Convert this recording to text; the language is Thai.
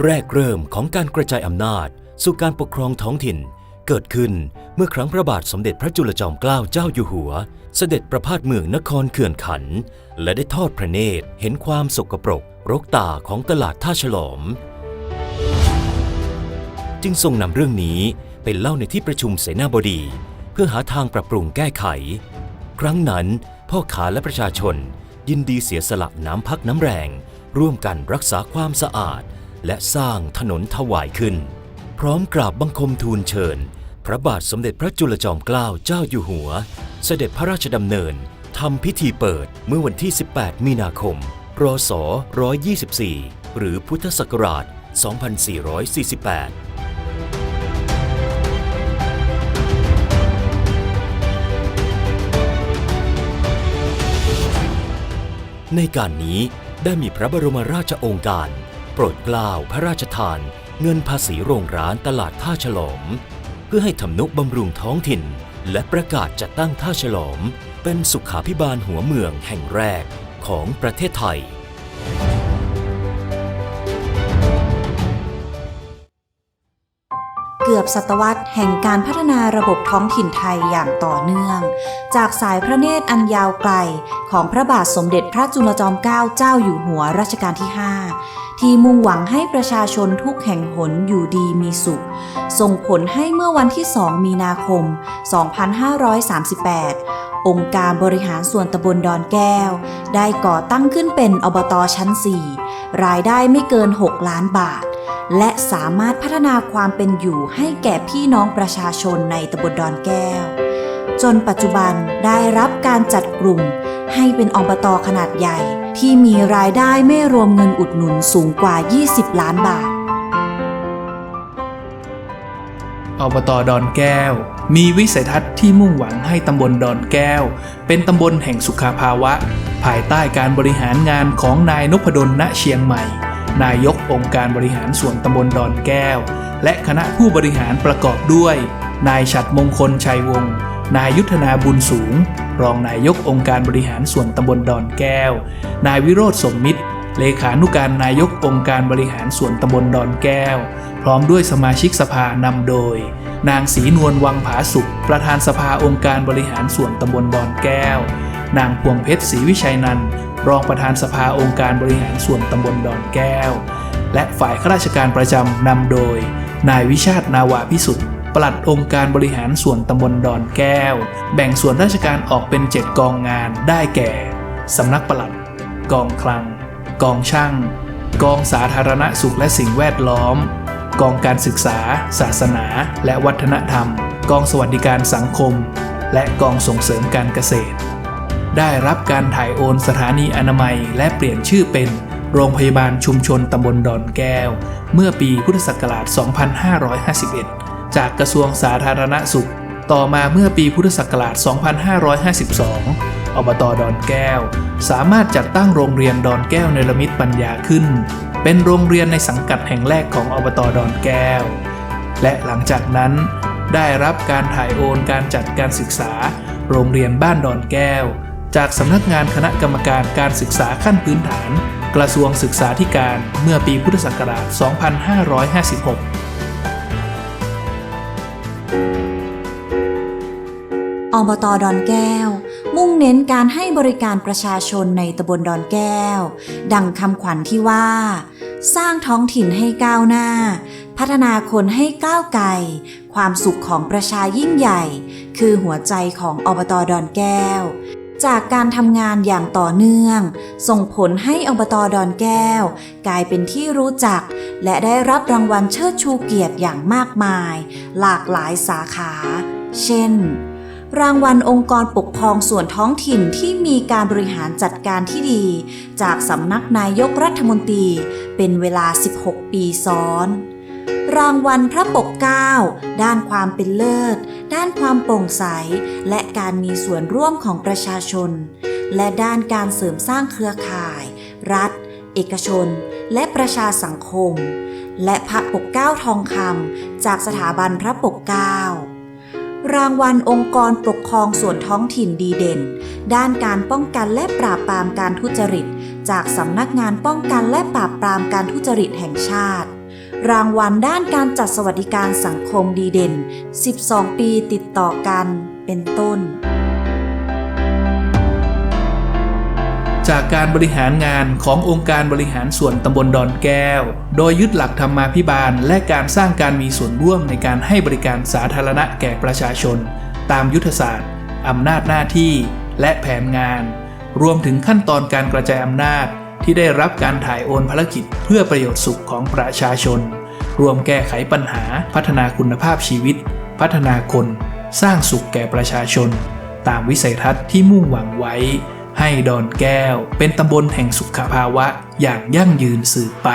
แรกเริ่มของการกระจายอำนาจ สู่การปกครองท้องถิ่น เกิดขึ้นเมื่อครั้งพระบาทสมเด็จพระจุลจอมเกล้าเจ้าอยู่หัว เสด็จประพาสเมืองนครเขื่อนขัน และได้ทอดพระเนตรเห็นความสกปรกรกตาของตลาดท่าฉลอม จึงทรงนำเรื่องนี้ไปเล่าในที่ประชุมเสนาบดี เพื่อหาทางปรับปรุงแก้ไข ครั้งนั้นพ่อค้าและประชาชนยินดีเสียสละน้ำพักน้ำแรง ร่วมกันรักษาความสะอาด และสร้างถนนถวายขึ้น พร้อมกราบบังคมทูลเชิญ พระบาทสมเด็จพระจุลจอมเกล้าเจ้าอยู่หัว เสด็จพระราชดำเนินทำพิธีเปิดเมื่อวันที่ 18 มีนาคม รศ 124 หรือพุทธศักราช 2448ในการนี้ได้มีพระบรมราชโองการ โปรดเกล้าพระราชทานเงินภาษีโรงร้านตลาดท่าฉลอม เพื่อให้ทำนุบำรุงท้องถิ่น และประกาศจัดตั้งท่าฉลอม เป็นสุขาพิบาลหัวเมืองแห่งแรกของประเทศไทย เกือบศตวรรษแห่งการพัฒนาระบบท้องถิ่นไทยอย่างต่อเนื่อง จากสายพระเนตรอันยาวไกลของพระบาทสมเด็จพระจุลจอมเกล้าเจ้าอยู่หัวรัชกาลที่ 5 ที่มุ่งหวังให้ประชาชนทุกแห่งหนอยู่ดีมีสุข ส่งผลให้เมื่อวันที่ 2 มีนาคม 2538 องค์การบริหารส่วนตำบลดอนแก้ว ได้ก่อตั้งขึ้นเป็นอบตชั้น 4 รายได้ไม่เกิน 6 ล้านบาท และสามารถพัฒนาความเป็นอยู่ให้แก่พี่น้องประชาชนในตำบลดอนแก้ว จนปัจจุบันได้รับการจัดกลุ่ม ให้เป็นอบตขนาดใหญ่ ที่มีรายได้ไม่รวมเงินอุดหนุนสูงกว่า 20 ล้านบาท อบตดอนแก้ว มีวิสัยทัศน์ที่มุ่งหวังให้ตำบลดอนแก้ว เป็นตำบลแห่งสุขาภาวะ ภายใต้การบริหารงานของนายนพดลณเชียงใหม่ นายกองค์การบริหารส่วนตำบลดอนแก้ว และคณะผู้บริหารประกอบด้วย นายฉัดมงคลชัยวงศ์ นายยุทธนาบุญสูง รองนายกองค์การบริหารส่วนตำบลดอนแก้ว นายวิโรธสมมิตร เลขานุการนายกองค์การบริหารส่วนตำบลดอนแก้ว พร้อมด้วยสมาชิกสภานำโดย นางศรีนวลวังผาสุข ประธานสภาองค์การบริหารส่วนตำบลดอนแก้ว นางพวงเพชรศรีวิชัยนันรองประธานสภาองค์การบริหารส่วนตำบลดอนแก้ว และฝ่ายข้าราชการประจำนำโดย นายวิชาตินาวาพิสุทธิ์ ปลัดองค์การบริหารส่วนตำบลดอนแก้ว แบ่งส่วนราชการออกเป็น 7 กองงานได้แก่ สำนักปลัด กองคลัง กองช่าง กองสาธารณสุขและสิ่งแวดล้อม กองการศึกษา ศาสนา และวัฒนธรรม กองสวัสดิการสังคม และกองส่งเสริมการเกษตร ได้รับการถ่ายโอนสถานีอนามัยและเปลี่ยนชื่อเป็นโรงพยาบาลชุมชนตำบลดอนแก้ว เมื่อปีพุทธศักราช 2551 จากกระทรวงสาธารณสุข ต่อมาเมื่อปีพุทธศักราช 2552 อบตอดอนแก้ว สามารถจัดตั้งโรงเรียนดอนแก้วเนรมิตปัญญาขึ้น เป็นโรงเรียนในสังกัดแห่งแรกของอบตอดอนแก้ว และหลังจากนั้นได้รับการถ่ายโอนการจัดการศึกษา โรงเรียนบ้านดอนแก้ว จากสำนักงานคณะกรรมการการศึกษาขั้นพื้นฐาน กระทรวงศึกษาธิการเมื่อปีพุทธศักราช 2556 อบตดอนแก้ว มุ่งเน้นการให้บริการประชาชนในตำบลดอนแก้ว ดังคำขวัญที่ว่า สร้างท้องถิ่นให้ก้าวหน้า พัฒนาคนให้ก้าวไกล ความสุขของประชายิ่งใหญ่ คือหัวใจของอบตดอนแก้ว จากการทำงานอย่างต่อเนื่อง ส่งผลให้อบตอดอนแก้ว กลายเป็นที่รู้จัก และได้รับรางวัลเชิดชูเกียรติอย่างมากมาย หลากหลายสาขา เช่น รางวัลองค์กรปกครองส่วนท้องถิ่นที่มีการบริหารจัดการที่ดี จากสำนักนายกรัฐมนตรี เป็นเวลา 16 ปีซ้อน รางวัลพระปกเกล้าด้านความเป็นเลิศ ด้านความโปร่งใส และการมีส่วนร่วมของประชาชน และด้านการเสริมสร้างเครือข่าย รัฐ เอกชน และประชาสังคม และพระปกเกล้าทองคำจากสถาบันพระปกเกล้ารางวัลองค์กรปกครองส่วนท้องถิ่นดีเด่น ด้านการป้องกันและปราบปรามการทุจริต จากสำนักงานป้องกันและปราบปรามการทุจริตแห่งชาติ รางวัลด้านการจัดสวัสดิการสังคมดีเด่น 12 ปีติดต่อกันเป็นต้น จากการบริหารงานขององค์การบริหารส่วนตำบลดอนแก้ว โดยยึดหลักธรรมาภิบาล และการสร้างการมีส่วนร่วมในการให้บริการสาธารณะแก่ประชาชน ตามยุทธศาสตร์อำนาจหน้าที่ และแผนงาน รวมถึงขั้นตอนการกระจายอำนาจ ที่ได้รับการถ่ายโอนภารกิจเพื่อประโยชน์สุขของประชาชน รวมแก้ไขปัญหา พัฒนาคุณภาพชีวิต พัฒนาคน สร้างสุขแก่ประชาชน ตามวิสัยทัศน์ที่มุ่งหวังไว้ ให้ดอนแก้ว เป็นตำบลแห่งสุขภาวะอย่างยั่งยืนสืบไป